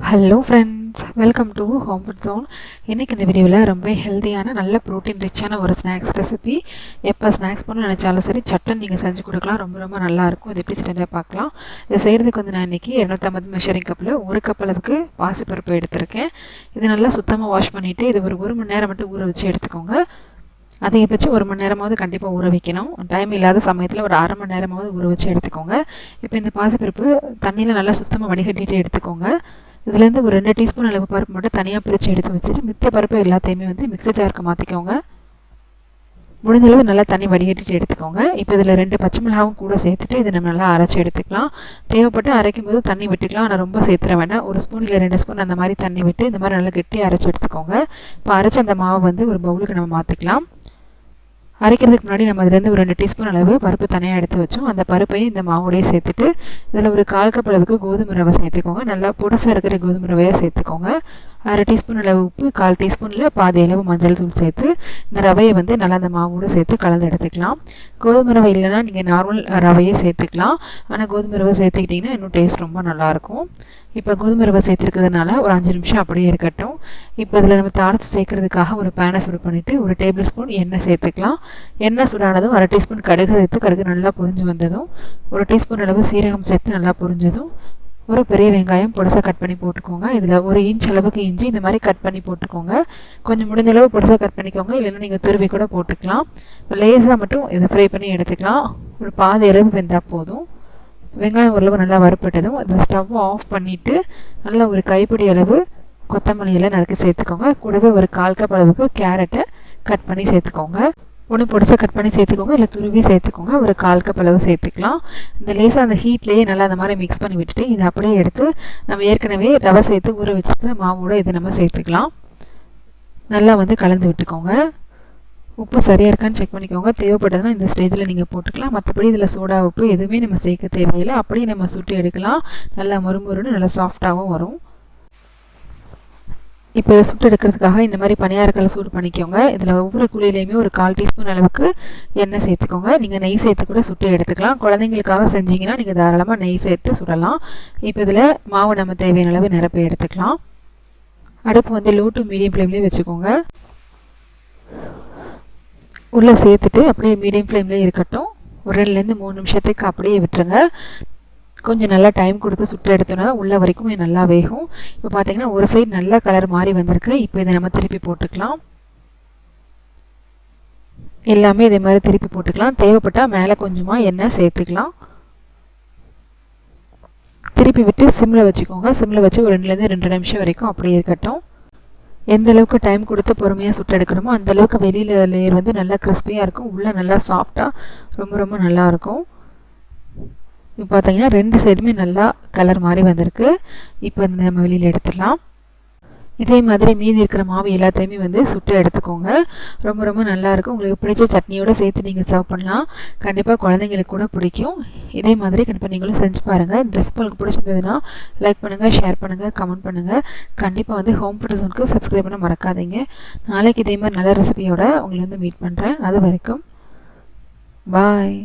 Hello friends welcome to home food zone இன்றைக்கி இந்த வீடியோவில் ரொம்ப ஹெல்த்தியான நல்ல ப்ரோட்டீன் ரிச்சான ஒரு ஸ்நாக்ஸ் ரெசிபி எப்போ ஸ்நாக்ஸ் பண்ண நினச்சாலும் சரி சட்டன் நீங்கள் செஞ்சு கொடுக்கலாம். ரொம்ப ரொம்ப நல்லாயிருக்கும் இது எப்படி செஞ்சால் பார்க்கலாம். இது செய்கிறதுக்கு வந்து நான் இன்றைக்கி இரநூத்தம்பது மெஷரிங் கப்பில் ஒரு கப் அளவுக்கு பாசிப்பருப்பு எடுத்திருக்கேன். இது நல்லா சுத்தமாக வாஷ் பண்ணிவிட்டு இது ஒரு ஒரு மணி நேரம் மட்டும் ஊற வச்சு எடுத்துக்கோங்க. அதிகபட்சம் ஒரு மணி நேரமாவது கண்டிப்பாக ஊற வைக்கணும். டைம் இல்லாத சமயத்தில் ஒரு அரை மணி நேரமாவது ஊற வச்சு எடுத்துக்கோங்க. இப்போ இந்த பாசிப்பருப்பு தண்ணியில் நல்லா சுத்தமாக வடிகட்டிட்டு எடுத்துக்கோங்க. இதுலேருந்து ஒரு ரெண்டு டீஸ்பூன் அளவு பருப்பு மட்டும் தனியாக பிரித்து எடுத்து வச்சுட்டு மித்த பருப்பு எல்லாத்தையுமே வந்து மிக்சர் ஜாருக்கு மாற்றிக்கோங்க முடிஞ்சளவு நல்லா தண்ணி வடிகட்டிட்டு எடுத்துக்கோங்க. இப்போ இதில் ரெண்டு பச்சை மிளகாவும் கூட சேர்த்துட்டு இதை நம்ம நல்லா அரைச்சி எடுத்துக்கலாம். தேவைப்பட்டு அரைக்கும் போது தண்ணி விட்டுக்கலாம். ஆனால் ரொம்ப சேர்த்துற வேண்டாம். ஒரு ஸ்பூன் இல்லை ரெண்டு ஸ்பூன் அந்த மாதிரி தண்ணி விட்டு இந்த மாதிரி நல்லா கெட்டி அரைச்சி எடுத்துக்கோங்க. இப்போ அரைச்சி அந்த மாவை வந்து ஒரு பவுலுக்கு நம்ம மாற்றிக்கலாம் அரைக்கிறதுக்கு முன்னாடி நம்ம அதுலேருந்து ஒரு ரெண்டு டீஸ்பூன் அளவு பருப்பு தனியாக எடுத்து வச்சோம். அந்த பருப்பையும் இந்த மாவோடையே சேர்த்துட்டு இதில் ஒரு கால் கப் அளவுக்கு கோதுமை ரவை சேர்த்துக்கோங்க. நல்லா புதுசாக இருக்கிற கோதுமை ரவையாக சேர்த்துக்கோங்க. அரை டீஸ்பூன் அளவு உப்பு கால் டீஸ்பூனில் பாதி அளவு மஞ்சள் தூள் சேர்த்து இந்த ரவையை வந்து நல்லா அந்த மாவோடு சேர்த்து கலந்து எடுத்துக்கலாம். கோதுமை ரவை இல்லைன்னா நீங்கள் நார்மல் ரவையே சேர்த்துக்கலாம். ஆனால் கோதுமை ரவை சேர்த்துக்கிட்டிங்கன்னா இன்னும் டேஸ்ட் ரொம்ப நல்லாயிருக்கும். இப்போ கோதுமை ரவை சேர்த்துருக்கிறதுனால ஒரு அஞ்சு நிமிஷம் அப்படியே இருக்கட்டும். இப்போ இதில் நம்ம தாளித்து சேர்க்கறதுக்காக ஒரு பேனை சூடு பண்ணிவிட்டு ஒரு டேபிள் ஸ்பூன் எண்ணெய் சேர்த்துக்கலாம். எண்ணெய் சூடானதும் அரை டீஸ்பூன் கடுகு சேர்த்து கடுகு நல்லா பொரிஞ்சு வந்ததும் ஒரு டீஸ்பூன் அளவு சீரகம் சேர்த்து நல்லா பொரிஞ்சதும் ஒரு பெரிய வெங்காயம் பொடிசாக கட் பண்ணி போட்டுக்கோங்க. இதில் ஒரு இன்ச் அளவுக்கு இஞ்சி இந்த மாதிரி கட் பண்ணி போட்டுக்கோங்க. கொஞ்சம் முடிஞ்ச அளவு பொடிசாக கட் பண்ணிக்கோங்க. இல்லைன்னா நீங்கள் துருவி கூட போட்டுக்கலாம். லேஸாக மட்டும் இதை ஃப்ரை பண்ணி எடுத்துக்கலாம். ஒரு பாதி அளவு வெந்தால் போதும். வெங்காயம் ஓரளவு நல்லா வறுப்பட்டதும் இந்த ஸ்டவ் ஆஃப் பண்ணிவிட்டு நல்லா ஒரு கைப்பிடி அளவு கொத்தமல்லியெல்லாம் நறுக்கி சேர்த்துக்கோங்க. கூடவே ஒரு கால் கப் அளவுக்கு கேரட்டை கட் பண்ணி சேர்த்துக்கோங்க. ஒன்று பொடிசாக கட் பண்ணி சேர்த்துக்கோங்க இல்லை துருவி சேர்த்துக்கோங்க. ஒரு கால் கப் அளவு சேர்த்துக்கலாம். இந்த லேசாக அந்த ஹீட்லேயே நல்லா அந்த மாதிரி மிக்ஸ் பண்ணி விட்டுட்டு இதை அப்படியே எடுத்து நம்ம ஏற்கனவே ரவை சேர்த்து ஊற வச்சுருக்கிற மாவோட இதை நம்ம சேர்த்துக்கலாம். நல்லா வந்து கலந்து விட்டுக்கோங்க. உப்பு சரியாக இருக்கான்னு செக் பண்ணிக்கோங்க. தேவைப்பட்டதுன்னா இந்த ஸ்டேஜில் நீங்கள் போட்டுக்கலாம். மற்றபடி இதில் சோடா உப்பு எதுவுமே நம்ம சேர்க்க தேவையில்லை. அப்படியே நம்ம சுட்டு எடுக்கலாம். நல்லா மொறுமொறுன்னு நல்லா சாஃப்டாகவும் வரும். இப்போ இதை சுட்டு எடுக்கிறதுக்காக இந்த மாதிரி பணியாரங்களை சூடு பண்ணிக்கோங்க. இதில் ஒவ்வொரு குழியிலையுமே ஒரு கால் டீஸ்பூன் அளவுக்கு எண்ணெய் சேர்த்துக்கோங்க. நீங்கள் நெய் சேர்த்து கூட சுட்டு எடுத்துக்கலாம். குழந்தைங்களுக்காக செஞ்சீங்கன்னா நீங்கள் தாராளமாக நெய் சேர்த்து சுடலாம். இப்போ இதில் மாவு நம்ம தேவையான அளவு நிரப்பி எடுத்துக்கலாம். அடுப்பு வந்து லோ டு மீடியம் ஃப்ளேம்லேயே வச்சுக்கோங்க. உள்ளே சேர்த்துட்டு அப்படியே மீடியம் ஃப்ளேம்லேயே இருக்கட்டும். ஒரு ரெண்டுலேருந்து மூணு நிமிஷத்துக்கு அப்படியே விட்டுருங்க. கொஞ்சம் நல்லா டைம் கொடுத்து சுட்டு எடுத்தோன்னா உள்ள வரைக்கும் நல்லா வேகும். இப்போ பார்த்தீங்கன்னா ஒரு சைடு நல்ல கலர் மாறி வந்திருக்கு. இப்போ இதை நம்ம திருப்பி போட்டுக்கலாம். எல்லாமே இதே மாதிரி திருப்பி போட்டுக்கலாம். தேவைப்பட்டால் மேலே கொஞ்சமாக எண்ணெய் சேர்த்துக்கலாம். திருப்பி விட்டு சிம்மில் வச்சுக்கோங்க. சிம்மில் வச்சு ஒரு ரெண்டுலேருந்து ரெண்டு நிமிஷம் வரைக்கும் அப்படியே இருக்கட்டும். எந்த அளவுக்கு டைம் கொடுத்து பொறுமையாக சுட்டு எடுக்கிறோமோ அந்தளவுக்கு வெளியில் லேயர் வந்து நல்லா கிறிஸ்பியாக இருக்கும். உள்ளே நல்லா சாஃப்டாக ரொம்ப ரொம்ப நல்லாயிருக்கும் இப்போ பார்த்தீங்கன்னா ரெண்டு சைடுமே நல்லா கலர் மாதிரி வந்திருக்கு. இப்போ வந்து நம்ம வெளியில் எடுத்துடலாம். இதே மாதிரி மீதி இருக்கிற மாவு எல்லாத்தையுமே வந்து சுட்டு எடுத்துக்கோங்க. ரொம்ப ரொம்ப நல்லாயிருக்கும் உங்களுக்கு பிடிச்ச சட்னியோடு சேர்த்து நீங்கள் சர்வ் பண்ணலாம். கண்டிப்பாக குழந்தைங்களுக்கு கூட பிடிக்கும். இதே மாதிரி கண்டிப்பாக நீங்களும் செஞ்சு பாருங்கள் இந்த ரெசிபி உங்களுக்கு பிடிச்சிருந்ததுன்னா லைக் பண்ணுங்கள் ஷேர் பண்ணுங்கள் கமெண்ட் பண்ணுங்கள் கண்டிப்பாக வந்து ஹோம் ஃபுட் ஜோனுக்கு சப்ஸ்கிரைப் பண்ண மறக்காதீங்க. நாளைக்கு இதே மாதிரி நல்ல ரெசிபியோட உங்களை வந்து மீட் பண்ணுறேன் அது வரைக்கும் பாய்